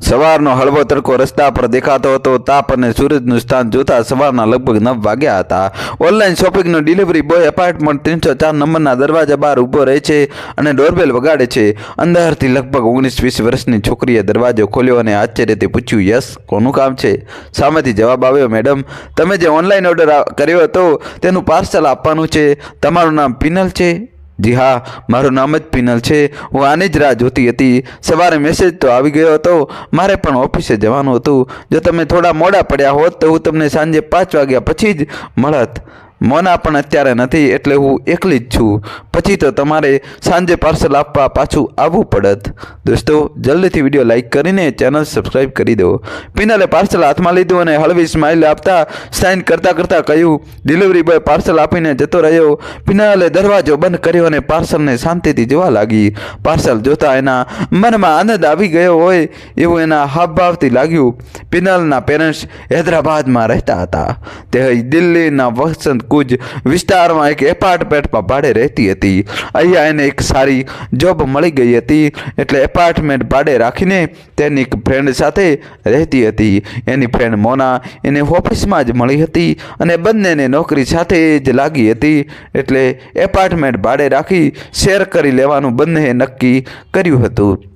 સવારનો હળવો તડકો રસ્તા પર દેખાતો હતો. તાપ અને સૂરજનું સ્થાન જોતા સવારના લગભગ નવ વાગ્યા હતા. ઓનલાઈન શોપિંગનો ડિલિવરી બોય એપાર્ટમેન્ટ ત્રણસો ચાર નંબરના દરવાજા બહાર ઊભો રહે છે અને ડોરબેલ વગાડે છે. અંદરથી લગભગ ઓગણીસ વીસ વર્ષની છોકરીએ દરવાજો ખોલ્યો અને આશ્ચર્યથી પૂછ્યું, યસ, કોનું કામ છે? સામેથી જવાબ આવ્યો, મેડમ, તમે જે ઓનલાઈન ઓર્ડર કર્યો હતો તેનું પાર્સલ આપવાનું છે. તમારું નામ પિનલ છે? જી હા, મારું નામ જ પિનલ છે. હું આની જ રાહ જોતી હતી. સવારે મેસેજ તો આવી ગયો હતો. મારે પણ ઓફિસે જવાનું હતું. જો તમે થોડા મોડા પડ્યા હોત તો હું તમને સાંજે પાંચ વાગ્યા પછી જ મળત. મોના પણ અત્યારે નથી એટલે હું એકલી જ છું. પછી તો તમારે સાંજે પાર્સલ આપવા પાછું આવવું પડત. દોસ્તો, જલ્દીથી વીડિયો લાઇક કરીને ચેનલ સબસ્ક્રાઈબ કરી દો. પિનલે પાર્સલ હાથમાં લીધું અને હળવી સ્માઇલ આપતા સાઇન કરતાં કરતાં કહ્યું ડિલિવરી બોય પાર્સલ આપીને જતો રહ્યો. પિનલે દરવાજો બંધ કર્યો અને પાર્સલને શાંતિથી જોવા લાગી. પાર્સલ જોતા એના મનમાં આનંદ આવી ગયો હોય એવું એના હાવભાવથી લાગ્યું. પિનલના પેરેન્ટ્સ હૈદરાબાદમાં રહેતા હતા. તે દિલ્હીના વસંત કુજ વિસ્તારમાં એક એપાર્ટમેન્ટમાં ભાડે રહેતી હતી. અહીંયા એને એક સારી જોબ મળી ગઈ હતી, એટલે એપાર્ટમેન્ટ ભાડે રાખીને તેની એક ફ્રેન્ડ સાથે રહેતી હતી. એની ફ્રેન્ડ મોના એને ઓફિસમાં જ મળી હતી અને બંનેને નોકરી સાથે જ લાગી હતી, એટલે એપાર્ટમેન્ટ ભાડે રાખી શેર કરી લેવાનું બંનેએ નક્કી કર્યું હતું.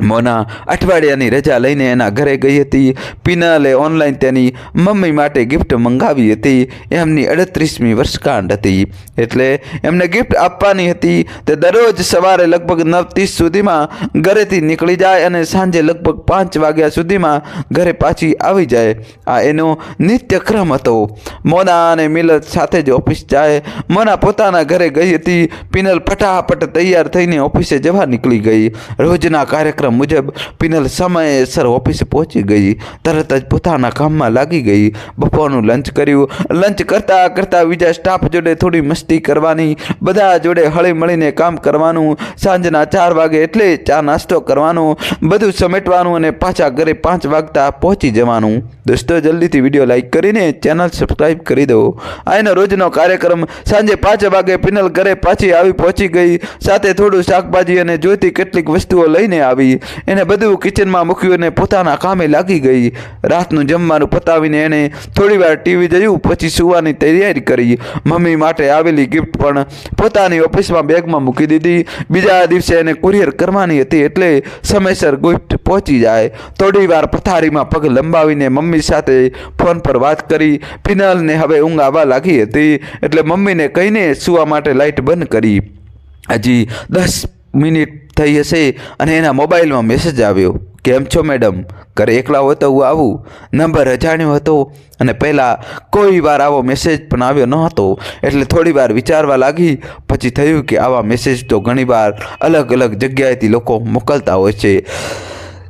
મોના અઠવાડિયાની રજા લઈને એના ઘરે ગઈ હતી. પિનલે ઓનલાઈન તેની મમ્મી માટે ગિફ્ટ મંગાવી હતી. એમની અડત્રીસમી વર્ષગાંઠ હતી. એટલે એમને ગિફ્ટ આપવાની હતી. તે દરરોજ સવારે લગભગ નવ ત્રીસ સુધીમાં ઘરેથી નીકળી જાય અને સાંજે લગભગ પાંચ વાગ્યા સુધીમાં ઘરે પાછી આવી જાય. આ એનો નિત્યક્રમ હતો. મોના અને મિલત સાથે જ ઓફિસ જાય. મોના પોતાના ઘરે ગઈ હતી. પિનલ ફટાફટ તૈયાર થઈને ઓફિસે જવા નીકળી ગઈ. રોજના કાર્યક્રમ મુજબ પિનલ સમયસર ઓફિસે પહોંચી ગઈ. તરત જ પોતાના કામમાં લાગી ગઈ. બપોરનું લંચ કર્યું. લંચ કરતાં કરતાં બીજા સ્ટાફ જોડે થોડી મસ્તી કરવાની. બધા જોડે હળી મળીને કામ કરવાનું. સાંજના ચાર વાગે એટલે ચા નાસ્તો કરવાનો. બધું સમેટવાનું અને પાછા ઘરે પાંચ વાગતા પહોંચી જવાનું. દોસ્તો, જલ્દીથી વીડિયો લાઇક કરીને ચેનલ સબસ્ક્રાઈબ કરી દો. આ રોજનો કાર્યક્રમ સાંજે પાંચ વાગે પિનલ ઘરે પાછી આવી પહોંચી ગઈ. સાથે થોડું શાકભાજી અને જોઈતી કેટલીક વસ્તુઓ લઈને આવી. એને બધું કિચનમાં મૂક્યું અને પોતાના કામે લાગી ગઈ. રાતનું જમવાનું પતાવીને એણે થોડી વાર ટીવી જોયું, પછી સુવાની તૈયારી કરી. મમ્મી માટે આવેલી ગિફ્ટ પણ પોતાની ઓફિસમાં બેગમાં મૂકી દીધી. બીજા દિવસે એને કુરિયર કરવાની હતી એટલે સમયસર ગિફ્ટ પહોંચી જાય. થોડી વાર પથારીમાં પગ લંબાવીને મમ્મી સાથે ફોન પર વાત કરી. ફિનાલને હવે ઊંઘ આવવા લાગી હતી, એટલે મમ્મીને કહીને સુવા માટે લાઇટ બંધ કરી. હજી દસ મિનિટ થઈ હશે અને એના મોબાઈલમાં મેસેજ આવ્યો, કેમ છો મેડમ ઘરે એકલા હોય તો હું આવું. નંબર અજાણ્યો હતો અને પહેલાં કોઈ વાર આવો મેસેજ પણ આવ્યો ન હતો એટલે થોડી વાર વિચારવા લાગી, પછી થયું કે આવા મેસેજ તો ઘણીવાર અલગ અલગ જગ્યાએથી લોકો મોકલતા હોય છે.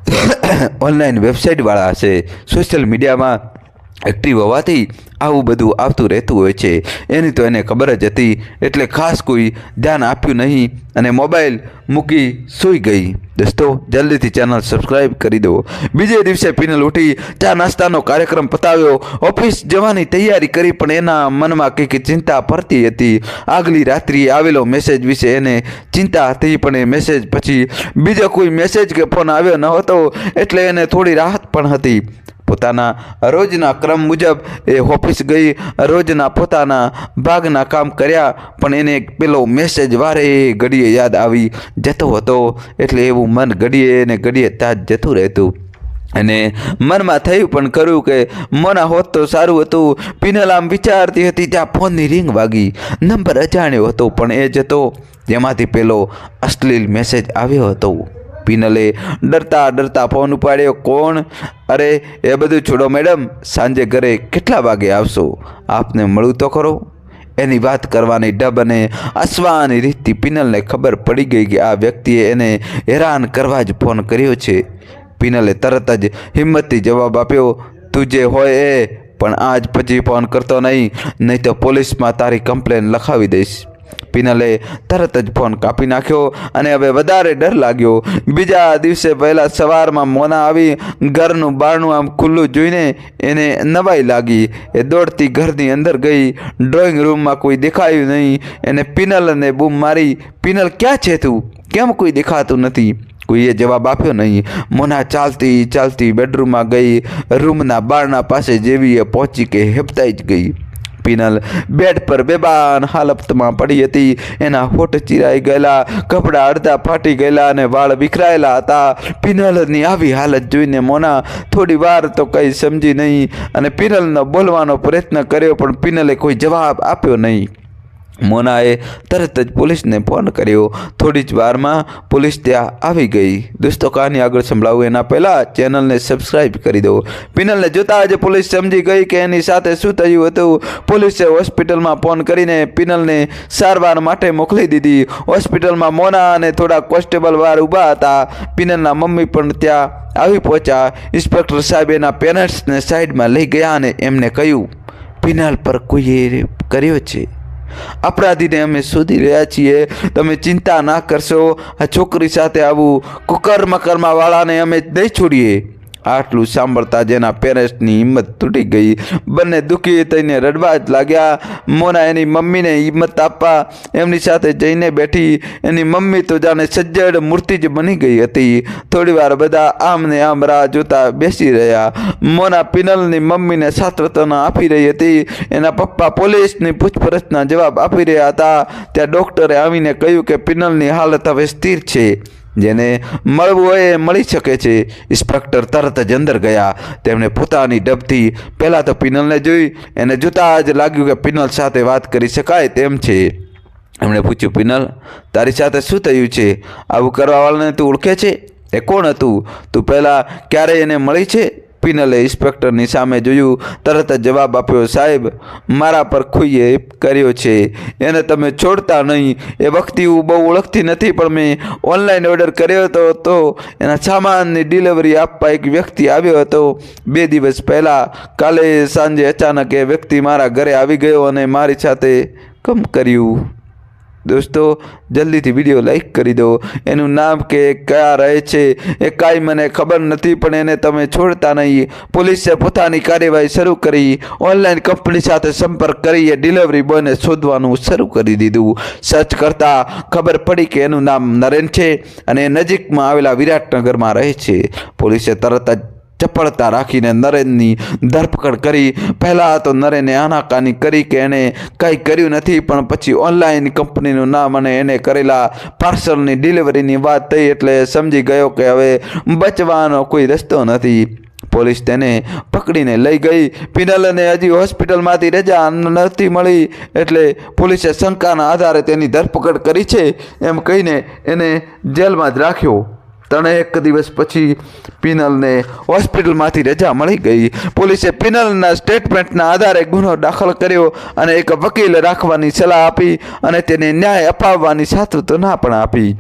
ઓનલાઈન વેબસાઇટવાળા હશે. સોશિયલ મીડિયામાં એક્ટિવ હોવાથી આવું બધું આવતું રહેતું હોય છે. એની તો એને ખબર જ હતી, એટલે ખાસ કોઈ ધ્યાન આપ્યું નહીં અને મોબાઈલ મૂકી સૂઈ ગઈ. દોસ્તો, જલ્દીથી ચેનલ સબસ્ક્રાઈબ કરી દો. બીજે દિવસે પિનલ ઉઠી ચા નાસ્તાનો કાર્યક્રમ પતાવ્યો. ઓફિસ જવાની તૈયારી કરી, પણ એના મનમાં કંઈક ચિંતા ફરતી હતી. આગલી રાત્રિએ આવેલો મેસેજ વિશે એને ચિંતા હતી, પણ એ મેસેજ પછી બીજો કોઈ મેસેજ કે ફોન આવ્યો ન હતો, એટલે એને થોડી રાહત પણ હતી. પોતાના રોજના ક્રમ મુજબ એ ઓફિસ ગઈ, રોજના પોતાના ભાગના કામ કર્યા, પણ એને પેલો મેસેજ વારે ઘડીએ યાદ આવી, જતો હતો. એટલે એવું મન ઘડીએ ને ઘડીએ ત્યાં જ જતું રહેતું. અને મનમાં થયું પણ ખરું કે મોના હોત તો સારું હતું. પિનલ આમ વિચારતી હતી, ત્યાં ફોનની રિંગ વાગી. નંબર અજાણ્યો હતો, પણ એ જતો હતો. જેમાંથી પેલો અશ્લીલ મેસેજ આવ્યો હતો. પિનલે ડરતા ડરતા ફોન ઉપાડ્યો. કોણ? અરે, એ બધું છોડો મેડમ. સાંજે ઘરે કેટલા વાગે આવશો? આપને મળું તો ખરો. એની વાત કરવાની ડબ અને અસવાની રીતથી પિનલને ખબર પડી ગઈ કે આ વ્યક્તિએ એને હેરાન કરવા જ ફોન કર્યો છે. પિનલે તરત જ હિંમતથી જવાબ આપ્યો, તું જે હોય એ, પણ આજ પછી ફોન કરતો નહીં. નહીં તો પોલીસમાં તારી કમ્પ્લેન લખાવી દઈશ. પિનલે તરત જ ફોન કાપી નાખ્યો અને હવે વધારે ડર લાગ્યો. બીજા દિવસે પહેલાં સવારમાં મોના આવી ઘરનું બારણું આમ ખુલ્લું જોઈને એને નવાઈ લાગી. એ દોડતી ઘરની અંદર ગઈ. ડ્રોઈંગ રૂમમાં કોઈ દેખાયું નહીં. એને પિનલને બૂમ મારી, પિનલ, ક્યાં છે તું? કેમ કોઈ દેખાતું નથી? કોઈએ જવાબ આપ્યો નહીં. મોના ચાલતી ચાલતી બેડરૂમમાં ગઈ. રૂમના બારણા પાસે જેવી એ પહોંચી કે હેપતાઈ જ ગઈ. પિનલ બેડ પર બેબાન હાલતમાં પડી હતી. એના હોઠ ચીરાઈ ગયેલા, કપડાં અડધા ફાટી ગયેલા અને વાળ વિખરાયેલા હતા. પિનલની આવી હાલત જોઈને મોના થોડી વાર તો કંઈ સમજી નહીં અને પિનલનો બોલવાનો પ્રયત્ન કર્યો પણ પિનલે કોઈ જવાબ આપ્યો નહીં. મોનાએ તરત જ પોલીસને ફોન કર્યો. થોડી જ વારમાં પોલીસ ત્યાં આવી ગઈ. દોસ્તો, કહાની આગળ સંભળાવું. એના પહેલાં ચેનલને સબસ્ક્રાઈબ કરી દો. પિનલને જોતા જ પોલીસ સમજી ગઈ કે એની સાથે શું થયું હતું. પોલીસે હોસ્પિટલમાં ફોન કરીને પિનલને સારવાર માટે મોકલી દીધી. હોસ્પિટલમાં મોના અને થોડા કોન્સ્ટેબલ વાર ઊભા હતા. પિનલના મમ્મી પણ ત્યાં આવી પહોંચ્યા. ઇન્સ્પેક્ટર સાહેબ એના પેરેન્ટ્સને સાઈડમાં લઈ ગયા અને એમને કહ્યું, પિનલ પર કોઈએ કર્યો છે? અપરાધીને અમે શોધી રહ્યા છીએ. તમે ચિંતા ના કરશો. આ છોકરી સાથે આવું કુકર્મ વાળાને અમે નહીં છોડીએ. આટલું સાંભળતા જેના પેરેન્ટ્સની હિંમત તૂટી ગઈ. બંને દુઃખી થઈને રડવા જ લાગ્યા. મોના એની મમ્મીને હિંમત આપવા એમની સાથે જઈને બેઠી. એની મમ્મી તો જાણે સજ્જડ મૂર્તિ જ બની ગઈ હતી. થોડીવાર બધા આમ ને આમ રાહ જોતા બેસી રહ્યા. મોના પિનલની મમ્મીને સાત્વતના આપી રહી હતી. એના પપ્પા પોલીસની પૂછપરછના જવાબ આપી રહ્યા હતા. ત્યાં ડૉક્ટરે આવીને કહ્યું કે પિનલની હાલત હવે સ્થિર છે. જેને મળવું હોય એ મળી શકે છે. ઇન્સ્પેક્ટર તરત જ અંદર ગયા. તેમણે પોતાની ડબથી પહેલાં તો પિનલને જોઈ એને જોતાં જ લાગ્યું કે પિનલ સાથે વાત કરી શકાય તેમ છે. એમણે પૂછ્યું, પિનલ, તારી સાથે શું થયું છે? આવું કરવાવાળાને તું ઓળખે છે? એ કોણ હતું? તું પહેલાં ક્યારે એને મળી છે? પિનલે ઇન્સ્પેક્ટરની સામે જોયું, તરત જ જવાબ આપ્યો, સાહેબ, મારા પર ખુઈએ કર્યો છે. એને તમે છોડતા નહીં. એ વખતે હું બહુ ઓળખતી નથી, પણ મેં ઓનલાઈન ઓર્ડર કર્યો હતો, તો એના સામાનની ડિલિવરી આપવા એક વ્યક્તિ આવ્યો હતો. બે દિવસ પહેલાં, કાલે સાંજે અચાનક એ વ્યક્તિ મારા ઘરે આવી ગયો અને મારી સાથે કમ કર્યું. દોસ્તો, જલ્દીથી વીડિયો લાઈક કરી દો. એનું નામ કે કયા રહે છે એ કાંઈ મને ખબર નથી, પણ એને તમે છોડતા નહીં. પોલીસે પોતાની કાર્યવાહી શરૂ કરી, ઓનલાઈન કંપની સાથે સંપર્ક કરી એ ડિલિવરી બોયને શોધવાનું શરૂ કરી દીધું. સર્ચ કરતાં ખબર પડી કે એનું નામ નરેન છે અને નજીકમાં આવેલા વિરાટનગરમાં રહે છે. પોલીસે તરત જ ચપળતા રાખીને નરેનની ધરપકડ કરી. પહેલાં તો નરેને આનાકાની કરી કે એણે કંઈ કર્યું નથી, પણ પછી ઓનલાઈન કંપનીનું નામ અને એને કરેલા પાર્સલની ડિલિવરીની વાત થઈ એટલે સમજી ગયો કે હવે બચવાનો કોઈ રસ્તો નથી. પોલીસ તેને પકડીને લઈ ગઈ. પિનલને હજી હોસ્પિટલમાંથી રજા નથી મળી એટલે પોલીસે શંકાના આધારે તેની ધરપકડ કરી છે. એમ કહીને એને જેલમાં જ રાખ્યો. ત્રણેક દિવસ પછી પિનલને હોસ્પિટલમાંથી રજા મળી ગઈ. પોલીસે પિનલના સ્ટેટમેન્ટના આધારે ગુનો દાખલ કર્યો અને એક વકીલ રાખવાની સલાહ આપી અને તેને ન્યાય અપાવવાની સાતૃતના પણ આપી.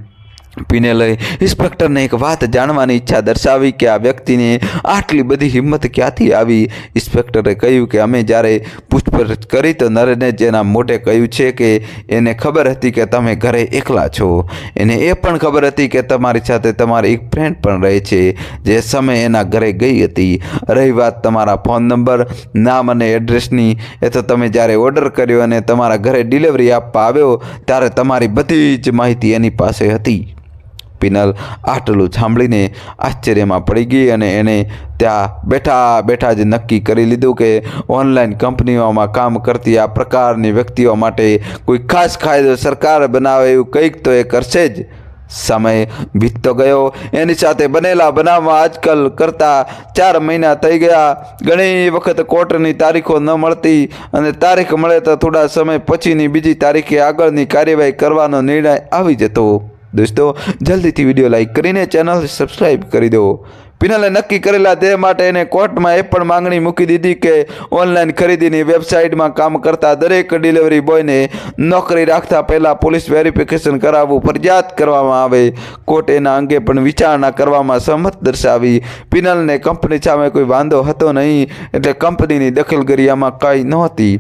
પિનેલે ઇન્સ્પેક્ટરને એક વાત જાણવાની ઈચ્છા દર્શાવી કે આ વ્યક્તિને આટલી બધી હિંમત ક્યાંથી આવી? ઇન્સ્પેક્ટરે કહ્યું કે અમે જ્યારે પૂછપરછ કરી તો નરેને જેના મોઢે કહ્યું છે કે એને ખબર હતી કે તમે ઘરે એકલા છો. એને એ પણ ખબર હતી કે તમારી સાથે તમારી એક ફ્રેન્ડ પણ રહે છે, જે સમય એના ઘરે ગઈ હતી. રહી વાત તમારા ફોન નંબર નામ અને એડ્રેસની એ તો તમે જ્યારે ઓર્ડર કર્યો અને તમારા ઘરે ડિલિવરી આપવા આવ્યો, ત્યારે તમારી બધી જ માહિતી એની પાસે હતી. પિનલ આટલું સાંભળીને આશ્ચર્યમાં પડી ગઈ અને એણે ત્યાં બેઠા બેઠા જ નક્કી કરી લીધું કે ઓનલાઈન કંપનીઓમાં કામ કરતી આ પ્રકારની વ્યક્તિઓ માટે કોઈ ખાસ કાયદો સરકાર બનાવે એવું કંઈક તો એ કરશે જ. સમય વીતતો ગયો. એની સાથે બનેલા બનાવમાં આજકાલ કરતાં ચાર મહિના થઈ ગયા. ઘણી વખત કોર્ટની તારીખો ન મળતી અને તારીખ મળે તો થોડા સમય પછીની બીજી તારીખે આગળની કાર્યવાહી કરવાનો નિર્ણય આવી જતો. દોસ્તો, જલ્દીથી વીડિયો લાઈક કરીને ચેનલ સબસ્ક્રાઈબ કરી દો પિનલે નક્કી કરેલા તે માટે એને કોર્ટમાં એ પણ માંગણી મૂકી દીધી કે ઓનલાઈન ખરીદીની વેબસાઇટમાં કામ કરતા દરેક ડિલિવરી બોયને નોકરી રાખતા પહેલાં પોલીસ વેરિફિકેશન કરાવવું ફરજિયાત કરવામાં આવે. કોર્ટ એના અંગે પણ વિચારણા કરવામાં સહમત દર્શાવી. પિનલને કંપની સામે કોઈ વાંધો હતો નહીં, એટલે કંપનીની દખલગીરી આમાં કાંઈ નહોતી.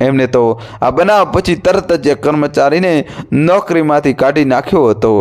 એમને તો આ બનાવ પછી તરત જ કર્મચારીને નોકરીમાંથી કાઢી નાખ્યો હતો.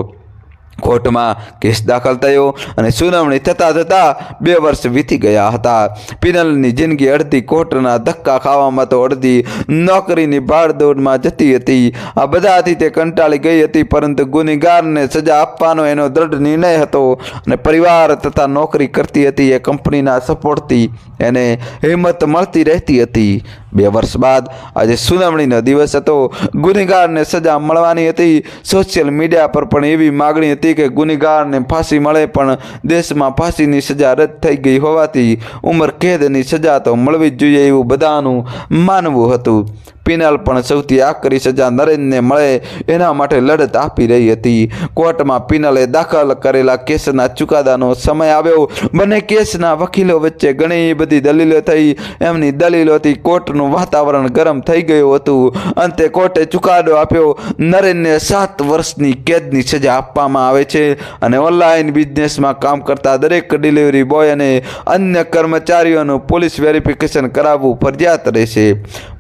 કોર્ટમાં કેસ દાખલ થયો અને સુનાવણી થતાં થતાં બે વર્ષ વીતી ગયા હતા. પિનલની જિંદગી અડધી કોર્ટના ધક્કા ખાવામાં તો અડધી નોકરીની ભાડદોડમાં જતી હતી. આ બધાથી તે કંટાળી ગઈ હતી, પરંતુ ગુનેગારને સજા આપવાનો એનો દ્રઢ નિર્ણય હતો અને પરિવાર તથા નોકરી કરતી હતી એ કંપનીના સપોર્ટથી એને હિંમત મળતી રહેતી હતી. બે વર્ષ બાદ આજે સુનાવણીનો દિવસ હતો. ગુનેગારને સજા મળવાની હતી. સોશિયલ મીડિયા પર પણ એવી માગણી હતી કે ગુનેગારને ફાંસી મળે, પણ દેશમાં ફાંસીની સજા રદ થઈ ગઈ હોવાથી ઉંમર કેદની સજા તો મળવી જ જોઈએ એવું બધાનું માનવું હતું. પિનલ પણ સૌથી આકરી સજા નરેન્દ્રને મળે, એના માટે લડત આપી રહી હતી. કોર્ટમાં પિનલે દાખલ કરેલા કેસના ચુકાદાનો સમય આવ્યો. બંને કેસના વકીલો વચ્ચે ઘણી બધી દલીલો થઈ. એમની દલીલોથી કોર્ટનું વાતાવરણ ગરમ થઈ ગયું હતું. અંતે કોર્ટે ચુકાદો આપ્યો, નરેનને સાત વર્ષની કેદની સજા આપવામાં આવે છે અને ઓનલાઈન બિઝનેસમાં કામ કરતા દરેક ડિલિવરી બોય અને અન્ય કર્મચારીઓનું પોલીસ વેરિફિકેશન કરાવવું ફરજિયાત રહેશે.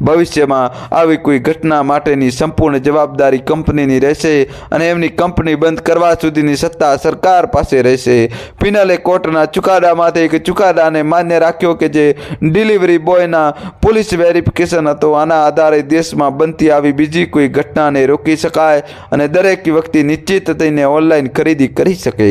ભવિષ્યમાં આવી કોઈ ઘટના માટેની સંપૂર્ણ જવાબદારી કંપનીની રહેશે અને એમની કંપની બંધ કરવા સુધીની સત્તા સરકાર પાસે રહેશે. પિનલે કોર્ટના ચુકાદામાંથી એક ચુકાદાને માન્ય રાખ્યો કે જે ડિલિવરી બોયના પોલીસ વેરિફિકેશન હતો. આના આધારે દેશમાં બનતી આવી બીજી કોઈ ઘટનાને રોકી શકાય અને દરેક વ્યક્તિ નિશ્ચિત થઈને ઓનલાઈન ખરીદી કરી શકે.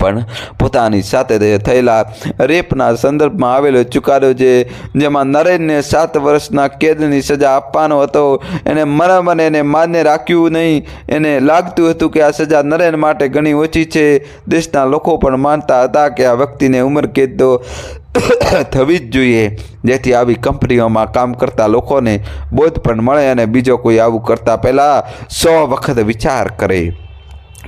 પણ પોતાની સાથે થયેલા રેપના સંદર્ભમાં આવેલો ચુકાદો જે જેમાં નરેનને સાત વર્ષના કેદની સજા આપવાનો હતો. એને મરમને એને માન્ય રાખ્યું નહીં. એને લાગતું હતું કે આ સજા નરેન માટે ઘણી ઓછી છે. દેશના લોકો પણ માનતા હતા કે આ વ્યક્તિને ઉંમર કેદ તો થવી જ જોઈએ. જેથી આવી કંપનીઓમાં કામ કરતા લોકોને બોધ પણ મળે અને બીજો કોઈ આવું કરતા પહેલાં સો વખત વિચાર કરે.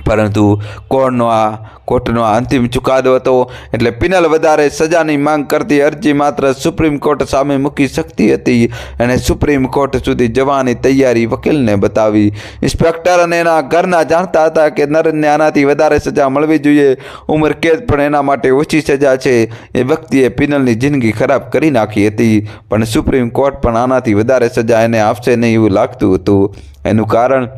પરંતુ કોર્ટનો આ કોર્ટનો અંતિમ ચુકાદો હતો એટલે પિનલ વધારે સજાની માંગ કરતી અરજી માત્ર સુપ્રીમ કોર્ટ સામે મૂકી શકતી હતી અને સુપ્રીમ કોર્ટ સુધી જવાની તૈયારી વકીલને બતાવી. ઇન્સ્પેક્ટર અને એના ઘરના જાણતા હતા કે નરેનને આનાથી વધારે સજા મળવી જોઈએ. ઉંમર કેદ પણ એના માટે ઓછી સજા છે. એ વ્યક્તિએ પિનલની જિંદગી ખરાબ કરી નાખી હતી, પણ સુપ્રીમ કોર્ટ પણ આનાથી વધારે સજા એને આપશે નહીં એવું લાગતું હતું. એનું કારણ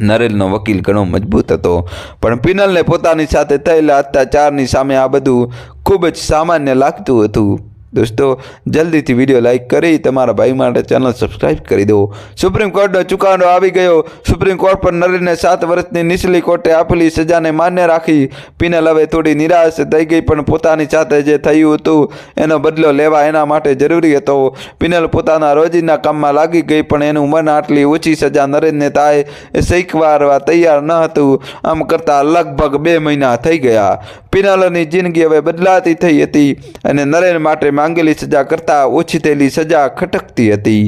નરેલનો વકીલ ઘણો મજબૂત હતો. પણ પિનલને પોતાની સાથે થયેલા અત્યાચારની સામે આ બધું ખૂબ જ સામાન્ય લાગતું હતું. દોસ્તો, જલ્દીથી વીડિયો લાઇક કરી તમારા ભાઈ માટે ચેનલ સબસ્ક્રાઈબ કરી દો. સુપ્રીમ કોર્ટનો ચુકાદો આવી ગયો. સુપ્રીમ કોર્ટ પર નરેનને સાત વર્ષની નીચલી કોર્ટે આપેલી સજાને માન્ય રાખી. પિનલ હવે થોડી નિરાશ થઈ ગઈ, પણ પોતાની સાથે જે થયું હતું, એનો બદલો લેવા એના માટે જરૂરી હતો. પિનલ પોતાના રોજિંદા કામમાં લાગી ગઈ, પણ એનું મન આટલી ઓછી સજા નરેનને થાય એ સ્વીકારવા તૈયાર ન હતું. આમ કરતાં લગભગ બે મહિના થઈ ગયા. પિનલની જિંદગી હવે બદલાતી થઈ હતી અને નરેન માટે માંગેલી સજા કરતાં ઓછી થયેલી સજા ખટકતી હતી.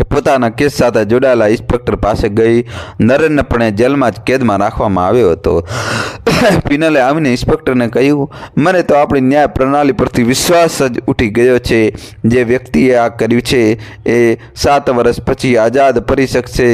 એ પોતાના કેસ સાથે જોડાયેલા ઇન્સ્પેક્ટર પાસે ગઈ. નરેનને પણ જેલમાં જ કેદમાં રાખવામાં આવ્યો હતો. પિનલે આવીને ઇન્સ્પેક્ટરને કહ્યું, મને તો આપણી ન્યાય પ્રણાલી પરથી વિશ્વાસ જ ઉઠી ગયો છે. જે વ્યક્તિએ આ કર્યું છે એ સાત વર્ષ પછી આઝાદ ફરી શકશે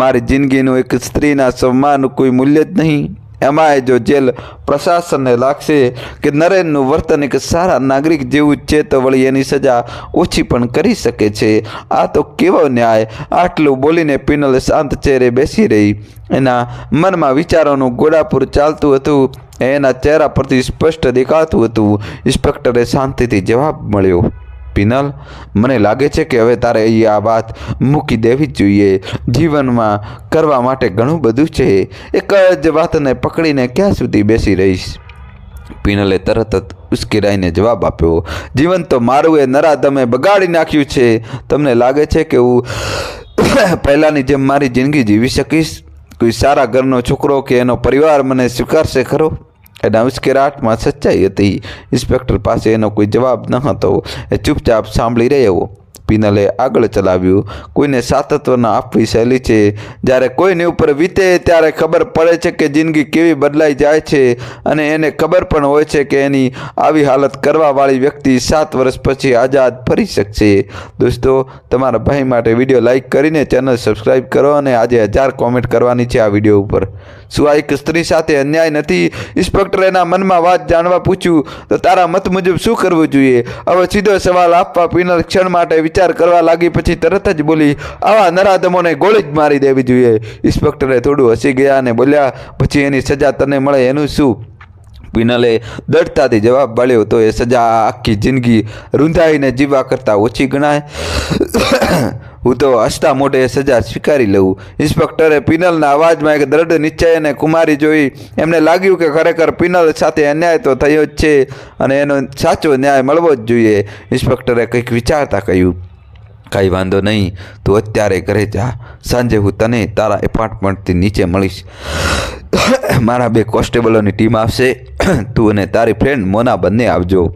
મારી જિંદગીનું એક સ્ત્રીના સન્માનનું કોઈ મૂલ્ય જ નહીં. એમાંય જો જેલ પ્રશાસનને લાગશે કે નરેનનું વર્તન એક સારા નાગરિક જેવું છે, તો વળી એની સજા ઓછી પણ કરી શકે છે. આ તો કેવો ન્યાય! આટલું બોલીને પિનલ શાંત ચહેરે બેસી રહી. એના મનમાં વિચારોનું ગોળાપુર ચાલતું હતું. એના ચહેરા પરથી સ્પષ્ટ દેખાતું હતું. ઇન્સ્પેક્ટરે શાંતિથી જવાબ મળ્યો. પિનલ, મને લાગે છે કે હવે તારે અહીં આ વાત મૂકી દેવી જ જોઈએ. જીવનમાં કરવા માટે ઘણું બધું છે. એક જ વાતને પકડીને ક્યાં સુધી બેસી રહીશ? પિનલે તરત જ ઉશ્કેરાઈને જવાબ આપ્યો, જીવન તો મારું એ નરા તમે બગાડી નાખ્યું છે. તમને લાગે છે કે હું પહેલાંની જેમ મારી જિંદગી જીવી શકીશ? કોઈ સારા ઘરનો છોકરો કે એનો પરિવાર મને સ્વીકારશે ખરો? એના ઉશ્કેરાટમાં સચ્ચાઈ હતી. ઇન્સ્પેક્ટર પાસે એનો કોઈ જવાબ ન હતો. એ ચૂપચાપ સાંભળી રહ્યો. પિનલે આગળ ચલાવ્યું. કોઈને સાતત્વના આપવી સહેલી છે. જ્યારે કોઈની ઉપર વીતે ત્યારે ખબર પડે છે કે જિંદગી કેવી બદલાઈ જાય છે અને એને ખબર પણ હોય છે કે એની આવી હાલત કરવાવાળી વ્યક્તિ સાત વર્ષ પછી આઝાદ ફરી શકશે. દોસ્તો, તમારા ભાઈ માટે વીડિયો લાઇક કરીને ચેનલ સબસ્ક્રાઈબ કરો અને આજે હજાર કોમેન્ટ કરવાની છે આ વીડિયો ઉપર. શું આ એક સ્ત્રી સાથે અન્યાય નથી? ઇન્સ્પેક્ટર એના મનમાં વાત જાણવા પૂછ્યું. તો તારા મત મુજબ શું કરવું જોઈએ? હવે સીધો સવાલ આપવા પીનલ ક્ષણ માટે વિચાર કરવા લાગી પછી તરત જ બોલી, આવા નરાધમોને ગોળી જ મારી દેવી જોઈએ. ઇન્સ્પેક્ટરે થોડું હસી ગયા અને બોલ્યા, પછી એની સજા તને મળે, એનું શું? પિનલે દડતાથી જવાબ મળ્યો તો એ સજા આખી જિંદગી રૂંધાઈને જીવવા કરતાં ઓછી ગણાય. હું તો હસતા મોઢે સજા સ્વીકારી લઉં. ઇન્સ્પેક્ટરે પિનલના અવાજમાં એક દ્રઢ નિશ્ચય અને કુમારી જોઈ. એમને લાગ્યું કે ખરેખર પિનલ સાથે અન્યાય તો થયો જ છે અને એનો સાચો ન્યાય મળવો જ જોઈએ. ઇન્સ્પેક્ટરે કંઈક વિચારતા કહ્યું, કાંઈ વાંધો નહીં, તું અત્યારે ઘરે જા. સાંજે હું તને તારા એપાર્ટમેન્ટથી નીચે મળીશ. મારા બે કોન્સ્ટેબલોની ટીમ આવશે. તું અને તારી ફ્રેન્ડ મોના બંને આવજો.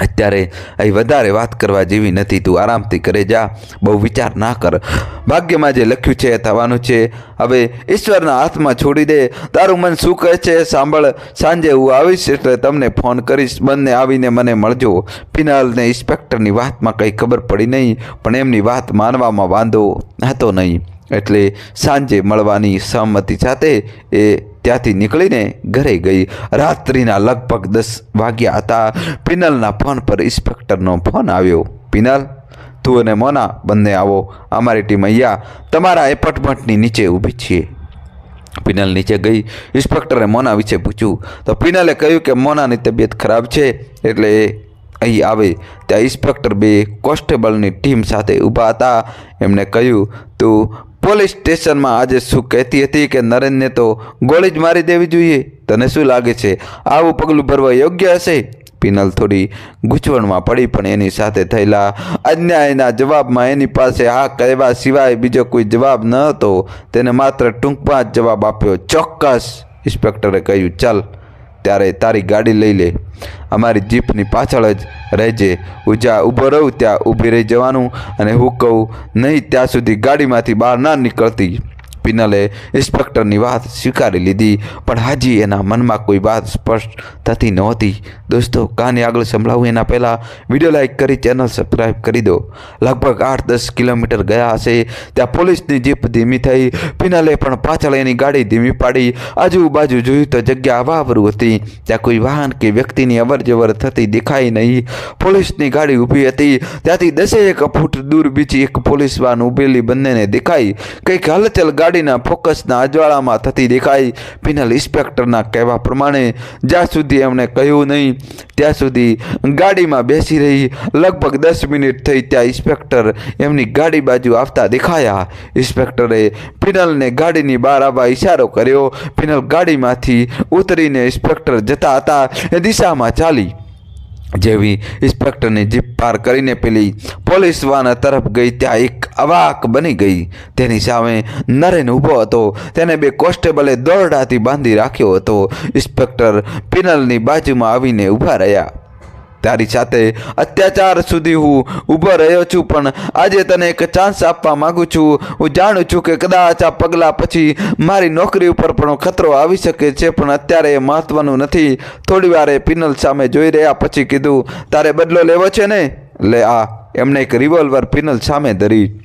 અત્યારે અહીં વધારે વાત કરવા જેવી નથી. તું આરામથી કરે જા. બહુ વિચાર ના કર. ભાગ્યમાં જે લખ્યું છે થવાનું છે. હવે ઈશ્વરના હાથમાં છોડી દે. તારું મન શું કહે છે સાંભળ. સાંજે હું આવીશ એટલે તમને ફોન કરીશ. બંને આવીને મને મળજો. ફિનાલને ઇન્સ્પેક્ટરની વાતમાં કંઈ ખબર પડી નહીં, પણ એમની વાત માનવામાં વાંધો હતો નહીં. એટલે સાંજે મળવાની સહમતિ સાથે એ ત્યાંથી નીકળીને ઘરે ગઈ. રાત્રિના લગભગ દસ વાગ્યા હતા. પિનલના ફોન પર ઇન્સ્પેક્ટરનો ફોન આવ્યો. પિનલ, તું અને મોના બંને આવો. અમારી ટીમ અહીંયા તમારા એપાર્ટમેન્ટની નીચે ઊભી છીએ. પિનલ નીચે ગઈ. ઇન્સ્પેક્ટરે મોના વિશે પૂછ્યું. તો પિનલે કહ્યું કે મોનાની તબિયત ખરાબ છે, એટલે એ અહીં આવે. ત્યાં ઇન્સ્પેક્ટર બે કોન્સ્ટેબલની ટીમ સાથે ઊભા હતા. એમણે કહ્યું, તું પોલીસ સ્ટેશનમાં આજે શું કહેતી હતી કે નરેનને તો ગોળી જ મારી દેવી જોઈએ. તને શું લાગે છે? આવું પગલું ભરવા યોગ્ય હશે? પિનલ થોડી ગૂંચવણમાં પડી પણ એની સાથે થયેલા અન્યાયના જવાબમાં એની પાસે હા કહેવા સિવાય બીજો કોઈ જવાબ ન હતો. તેને માત્ર ટૂંકમાં જ જવાબ આપ્યો, ચોક્કસ. ઇન્સ્પેક્ટરે કહ્યું, ચાલ, ત્યારે તારી ગાડી લઈ લે. અમારી જીપની પાછળ જ રહેજે હું જ્યાં ઊભો રહું, ત્યાં ઊભી રહી જવાનું અને હું કહું, નહીં, ત્યાં સુધી ગાડીમાંથી બહાર ના નીકળતી. પિનલે ઇન્સ્પેક્ટરની વાત સ્વીકારી લીધી. પણ હાજી એના મનમાં કોઈ વાત સ્પષ્ટ થતી નહોતી. દોસ્તો, કાને આગળ સંભળાવું એના પહેલાં વીડિયો લાઇક કરી, ચેનલ સબસ્ક્રાઈબ કરી દો. લગભગ આઠ દસ કિલોમીટર ગયા હશે, ત્યાં પોલીસની જીપ ધીમી થઈ. પિનલે પણ પાછળ એની ગાડી ધીમી પાડી. આજુબાજુ જોયું તો જગ્યા વાવરું હતી. ત્યાં કોઈ વાહન કે વ્યક્તિની અવર જવર થતી દેખાઈ નહીં. પોલીસની ગાડી ઊભી હતી. ત્યાંથી દસેક ફૂટ દૂર બીજી એક પોલીસ વાન ઊભેલી બંનેને દેખાઈ. કંઈક હલચલ ગાડીના ફોકસના અજવાળામાં થતી દેખાઈ પિનલ ઇન્સ્પેક્ટરના કહેવા પ્રમાણે જ્યાં સુધી એમણે કહ્યું નહીં, ત્યાં સુધી ગાડીમાં બેસી રહી. લગભગ દસ મિનિટ થઈ ત્યાં ઇન્સ્પેક્ટર એમની ગાડી બાજુ આવતા દેખાયા. ઇન્સ્પેક્ટરે પિનલને ગાડીની બહાર આવવા ઇશારો કર્યો. પિનલ ગાડીમાંથી ઉતરીને ઇન્સ્પેક્ટર જતા હતા. એ દિશામાં ચાલી. જેવી ઇન્સ્પેક્ટરની જીપ પાર કરીને પેલી પોલીસ વાન તરફ ગઈ, ત્યાં એક અવાક બની ગઈ. તેની સામે નરેન ઊભો હતો. તેને બે કોન્સ્ટેબલે દોરડાથી બાંધી રાખ્યો હતો. ઇન્સ્પેક્ટર પિનલની બાજુમાં આવીને ઊભા રહ્યા. તારી સાથે અત્યાચાર સુધી હું ઊભો રહ્યો છું, પણ આજે તને એક ચાન્સ આપવા માગું છું. હું જાણું છું કે કદાચ આ પગલાં પછી મારી નોકરી ઉપર પણ ખતરો આવી શકે છે, પણ અત્યારે એ મહત્વનું નથી. થોડી એ પિનલ સામે જોઈ રહ્યા પછી કીધું, તારે બદલો લેવો છે ને? લે, આ. એમણે એક રિવોલ્વર પિનલ સામે ધરી.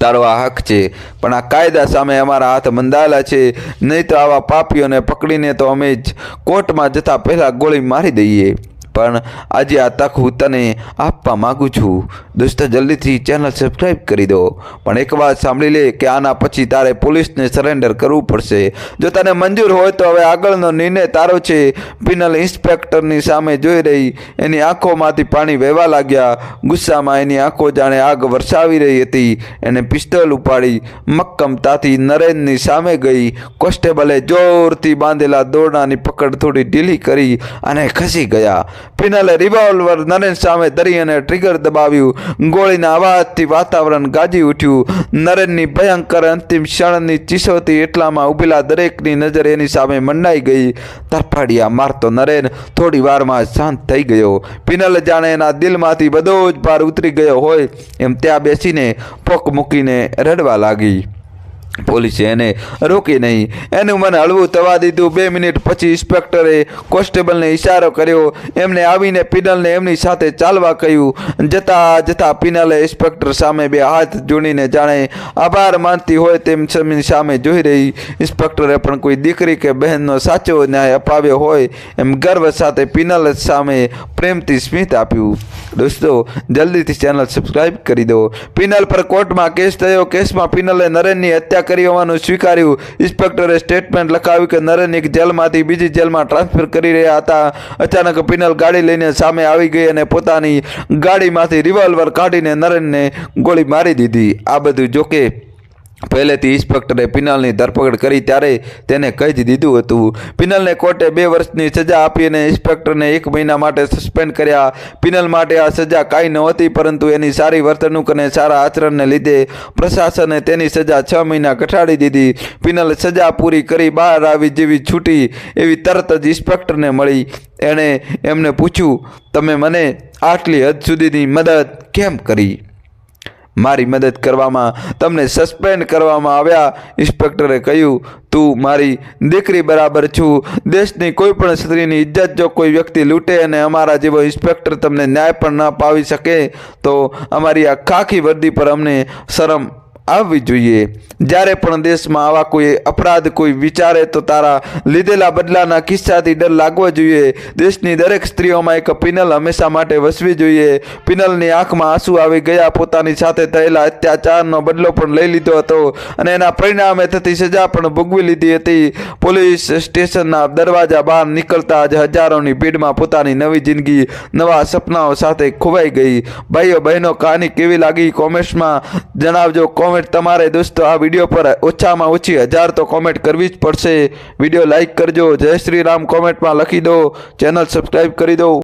તારો આ હક છે, પણ આ કાયદા સામે અમારા હાથ બંધાયેલા છે. નહીં તો આવા પાપીઓને પકડીને તો અમે જ કોર્ટમાં જતાં પહેલાં ગોળી મારી દઈએ. પણ આજે આ તક હું તને આપવા માગું છું. દોસ્તો, જલ્દીથી ચેનલ સબસ્ક્રાઈબ કરી દો. પણ એક વાત સાંભળી લે કે આના પછી તારે પોલીસને સરેન્ડર કરવું પડશે. જો તને મંજૂર હોય તો હવે આગળનો નિર્ણય તારો છે. પિનલ ઇન્સ્પેક્ટરની સામે જોઈ રહી. એની આંખોમાંથી પાણી વહેવા લાગ્યા. ગુસ્સામાં એની આંખો જાણે આગ વરસાવી રહી હતી. એને પિસ્તોલ ઉપાડી મક્કમતાથી નરેનની સામે ગઈ. કોન્સ્ટેબલે જોરથી બાંધેલા દોરડાની પકડ થોડી ઢીલી કરી અને ખસી ગયા. પિનલે રિવોલ્વર નરેન સામે ધરી અને ટ્રિગર દબાવ્યું. ગોળીના અવાજથી વાતાવરણ ગાજી ઉઠ્યું. નરેનની ભયંકર અંતિમ ક્ષણની ચીસોથી એટલામાં ઊભેલા દરેકની નજર એની સામે મંડાઈ ગઈ. તરફાડિયા મારતો નરેન. થોડી વારમાં શાંત થઈ ગયો. પિનલ જાણે એના દિલમાંથી બધો જ ભાર ઉતરી ગયો હોય. એમ ત્યાં બેસીને પોક મૂકીને રડવા લાગી. પોલીસે એને રોકી નહીં. એનું મન હળવું થવા દીધું. બે મિનિટ પછી ઇન્સ્પેક્ટરે કોન્સ્ટેબલને ઇશારો કર્યો. એમને આવીને પિનલને એમની સાથે ચાલવા કહ્યું. જતા જતા પિનલે ઇન્સ્પેક્ટર સામે બે હાથ જોડીને જાણે આભાર માનતી હોય તેમ સામે જોઈ રહી. ઇન્સ્પેક્ટરે પણ કોઈ દીકરી કે બહેનનો સાચો ન્યાય અપાવ્યો હોય એમ ગર્વ સાથે પિનલ સામે પ્રેમથી સ્મિત આપ્યું. દોસ્તો જલ્દીથી ચેનલ સબસ્ક્રાઇબ કરી દો. પિનલ પર કોર્ટમાં કેસ થયો. કેસમાં પિનલે નરેનની હત્યા કરી હોવાનું સ્વીકાર્યું. ઇન્સ્પેક્ટરે સ્ટેટમેન્ટ લખાવ્યું કે નરેન એક જેલમાંથી બીજી જેલમાં ટ્રાન્સફર કરી રહ્યા હતા. અચાનક પિનલ ગાડી લઈને સામે આવી ગઈ અને પોતાની ગાડીમાંથી રિવોલ્વર કાઢીને નરેનને ગોળી મારી દીધી. આ બધું જોકે પહેલેથી ઇન્સ્પેક્ટરે પિનલની ધરપકડ કરી ત્યારે તેને કહી જ દીધું હતું. પિનલને કોર્ટે બે વર્ષની સજા આપી અને ઇન્સ્પેક્ટરને એક મહિના માટે સસ્પેન્ડ કર્યા. પિનલ માટે આ સજા કાંઈ નહોતી, પરંતુ એની સારી વર્તણૂક અને સારા આચરણને લીધે પ્રશાસને તેની સજા છ મહિના ઘટાડી દીધી. પિનલ સજા પૂરી કરી બહાર આવી જેવી છૂટી એવી તરત જ ઇન્સ્પેક્ટરને મળી. એણે એમને પૂછ્યું, તમે મને આટલી હદ સુધીની મદદ કેમ કરી? મારી મદદ કરવામાં, તમને સસ્પેન્ડ કરવામાં આવ્યા. ઇન્સ્પેક્ટરે કહ્યું, તું મારી દીકરી બરાબર છું. દેશની કોઈ પણ સ્ત્રીની ઇજ્જત જો કોઈ વ્યક્તિ લૂંટે અને અમારા જેવો ઇન્સ્પેક્ટર તમને ન્યાય પણ ન પાવી શકે, તો અમારી આ ખાખી વર્દી પર અમને શરમ આવવી જોઈએ. જ્યારે પણ દેશમાં આવા કોઈ અપરાધ, કોઈ વિચારે તો તારા લીધેલા બદલાના કિસ્સાથી ડર લાગવો જોઈએ. દેશની દરેક સ્ત્રીઓમાં એક પિનલ હંમેશા માટે વસવી જોઈએ. પિનલની આંખમાં આંસુ આવી ગયા, પોતાની સાથે થયેલા અત્યાચારનો બદલો પણ લઈ લીધો હતો અને એના પરિણામે થતી સજા પણ ભોગવી લીધી હતી. પોલીસ સ્ટેશનના દરવાજા બહાર નીકળતા જ હજારોની ભીડમાં પોતાની નવી જિંદગી, નવા સપનાઓ સાથે ખોવાઈ ગઈ. ભાઈઓ બહેનો, કહાની કેવી લાગી કોમેન્ટ્સમાં જણાવજો. કોમેન્ટ તમારે દોસ્તો આ વીડિયો પર ઓછામાં ઓછી હજાર તો કોમેન્ટ કરવી જ પડશે. વીડિયો લાઇક કરજો. જય શ્રી રામ. કોમેન્ટમાં લખી દો. ચેનલ સબસ્ક્રાઈબ કરી દો.